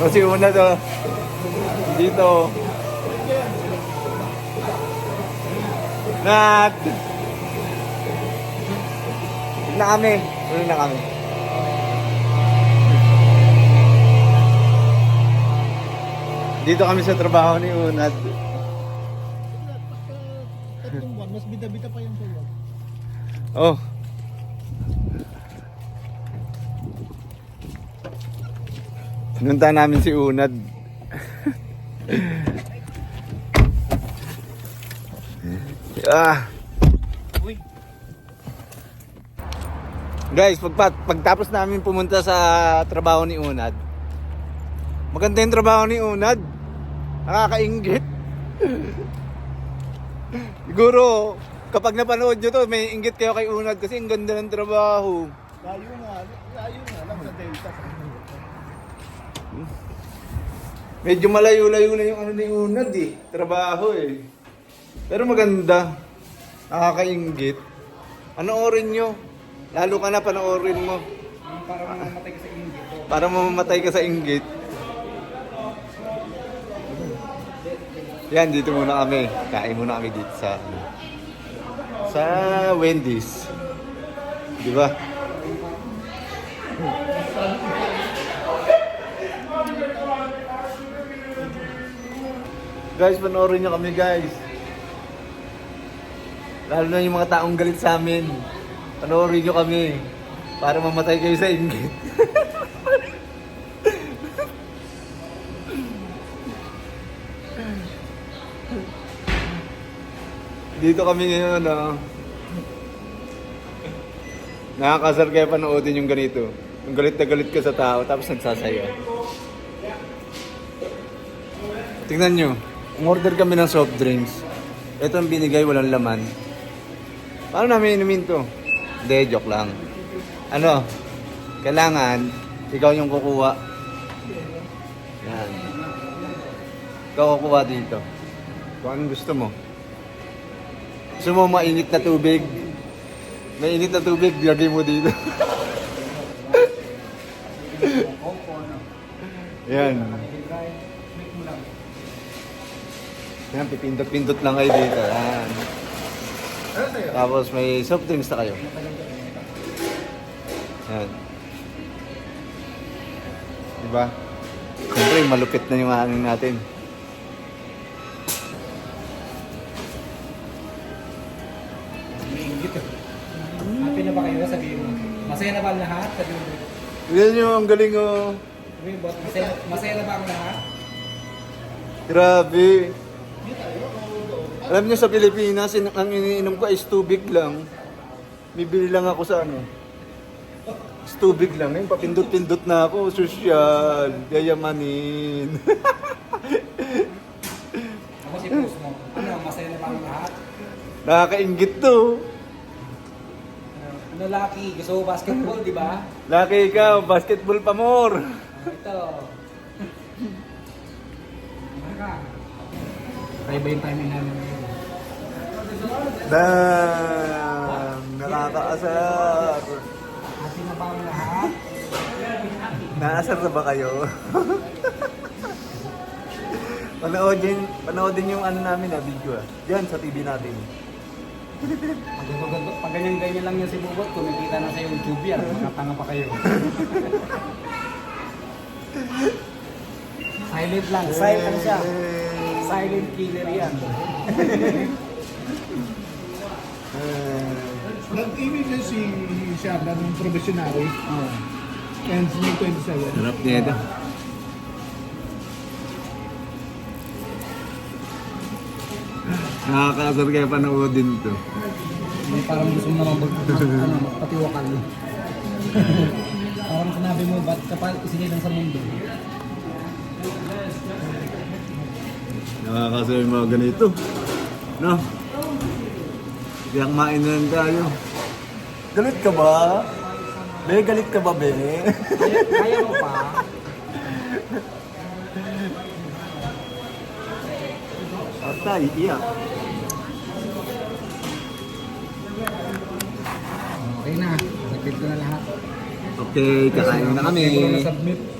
Kasi una to. Dito. Nat! Na kami. Huwag na kami. Dito kami sa trabaho ni Unad. Mas bida-bida pa yung sa'yo. Oh. Pinunta namin si Unad. ah. Uy. Guys, pag, pagtapos namin pumunta sa trabaho ni Unad, maganda yung trabaho ni Unad. Nakakaingit. Siguro, kapag napanood nyo to, may inggit kayo kay Unad kasi ang ganda ng trabaho. Layo nga, layo nga lang sa Delta. Medyo malayo-layo na yung ano ni Unad eh. Trabaho eh. Pero maganda. Nakakaingit. Panoorin nyo. Lalo ka na panoorin mo. Para mamamatay ka sa inggit. Para mamamatay ka sa inggit. Yan, dito muna kami. Kain muna kami dito sa sa Wendy's. Di ba? Guys, panoorin nyo kami guys. Lalo na yung mga taong galit sa amin. Panoorin nyo kami. Para mamatay kayo sa inggit. Dito kami ngayon, ah. Nakakasar kaya panoodin yung ganito. Yung galit na galit ka sa tao, tapos nagsasaya. Tingnan nyo, umorder kami ng soft drinks. Ito ang binigay, walang laman. Paano namin inumin to? Hindi, joke lang. Ano, kailangan, ikaw yung kukuha. Yan. Ikaw kukuha dito. Kung anong gusto mo. Gusto mo mainit na tubig? Mainit na tubig, lagay mo dito. Yan. Yan, pipindot-pindot lang kayo dito. Yan. Ano? Tapos may soft drinks na kayo. Yan. Diba? Siyempre, malupit na yung hangin natin. Happy na ba kayo? Sabihin mo. Masaya na ba ang lahat? Sabihin mo. Yan yung ang galing oh. Masaya, masaya na ba ang lahat? Grabe. Alam niyo sa Pilipinas, in- ang iniinom ko is tubig lang. Bibili lang ako sa ano. Is tubig lang. Ngayon, papindot-pindot na ako. Social. Yayamanin. Ako si Puss mo. Ano, masaya na ba ang lahat? Nakakaingit to. Ano, Lucky? Gusto mo basketball, di ba? Laki ikaw, basketball pa more. Ito. Kaya ba yung timing namin ngayon? Damn, nakakaasar. Happy na ba ang lahat? Naasar na ba kayo? panoodin, panoodin yung ano namin na video ah. Diyan sa TV natin. Pag, ganyan-ganyan lang yan si Bubot, kumikita na sa YouTube yan. Makatanga pa kayo. Silent lang. Silent siya. Silent killer yan. Eh, Nag-ibig na si Shabla ng professional Oh. and may kwento sa'yo. Sarap niya ito. Nakakaasar kaya panoodin to. Hindi parang gusto mo naman mag, ano, magpatiwakal. parang sinabi mo, ba't ka pa isinilang sa mundo? Nakakaasar yung mga ganito. No? Kaya kumain na lang tayo. Galit ka ba? Be, galit ka ba, be? Kaya, kaya mo pa? Atay, iyak. Okay na. Nag-bid ko na lahat. Okay, kakain na kami. Submit.